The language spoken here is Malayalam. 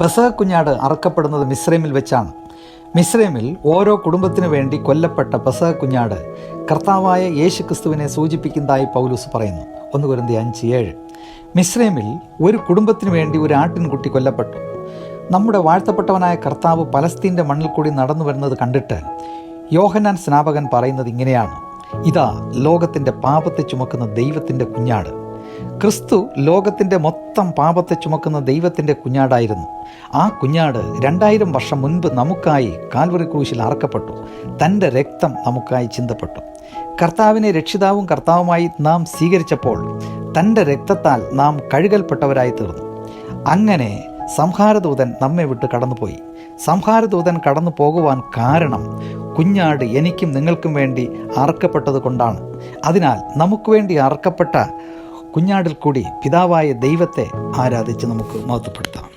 പെസഹ കുഞ്ഞാട് അറക്കപ്പെടുന്നത് മിശ്രമിൽ വെച്ചാണ്. മിശ്രമിൽ ഓരോ കുടുംബത്തിനു വേണ്ടി കൊല്ലപ്പെട്ട ബസഹ കുഞ്ഞാട് കർത്താവായ യേശു ക്രിസ്തുവിനെ സൂചിപ്പിക്കുന്നതായി പൗലൂസ് പറയുന്നു. ഒന്ന് കുരന്തി അഞ്ച് ഏഴ്. മിശ്രമിൽ ഒരു കുടുംബത്തിനു വേണ്ടി ഒരു ആട്ടിൻകുട്ടി കൊല്ലപ്പെട്ടു. നമ്മുടെ വാഴ്ത്തപ്പെട്ടവനായ കർത്താവ് പലസ്തീന്റെ മണ്ണിൽ കൂടി നടന്നു വരുന്നത് കണ്ടിട്ട് യോഹനാൻ സ്നാപകൻ പറയുന്നത് ഇങ്ങനെയാണ്. ഇതാ ലോകത്തിന്റെ പാപത്തെ ചുമക്കുന്ന ദൈവത്തിന്റെ കുഞ്ഞാട്. ക്രിസ്തു ലോകത്തിന്റെ മൊത്തം പാപത്തെ ചുമക്കുന്ന ദൈവത്തിന്റെ കുഞ്ഞാടായിരുന്നു. ആ കുഞ്ഞാട് രണ്ടായിരം വർഷം മുൻപ് നമുക്കായി കാൽവറി ക്രൂശിൽ അറക്കപ്പെട്ടു. തന്റെ രക്തം നമുക്കായി ചിന്തപ്പെട്ടു. കർത്താവിനെ രക്ഷിതാവും കർത്താവുമായി നാം സ്വീകരിച്ചപ്പോൾ തന്റെ രക്തത്താൽ നാം കഴുകൽപ്പെട്ടവരായി തീർന്നു. അങ്ങനെ സംഹാരദൂതൻ നമ്മെ വിട്ട് കടന്നുപോയി. സംഹാരദൂതൻ കടന്നു പോകുവാൻ കാരണം കുഞ്ഞാട് എനിക്കും നിങ്ങൾക്കും വേണ്ടി അറക്കപ്പെട്ടത് കൊണ്ടാണ്. അതിനാൽ നമുക്ക് വേണ്ടി അറക്കപ്പെട്ട കുഞ്ഞാടിൽ കൂടി പിതാവായ ദൈവത്തെ ആരാധിച്ച് നമുക്ക് മഹത്വപ്പെടുത്താം.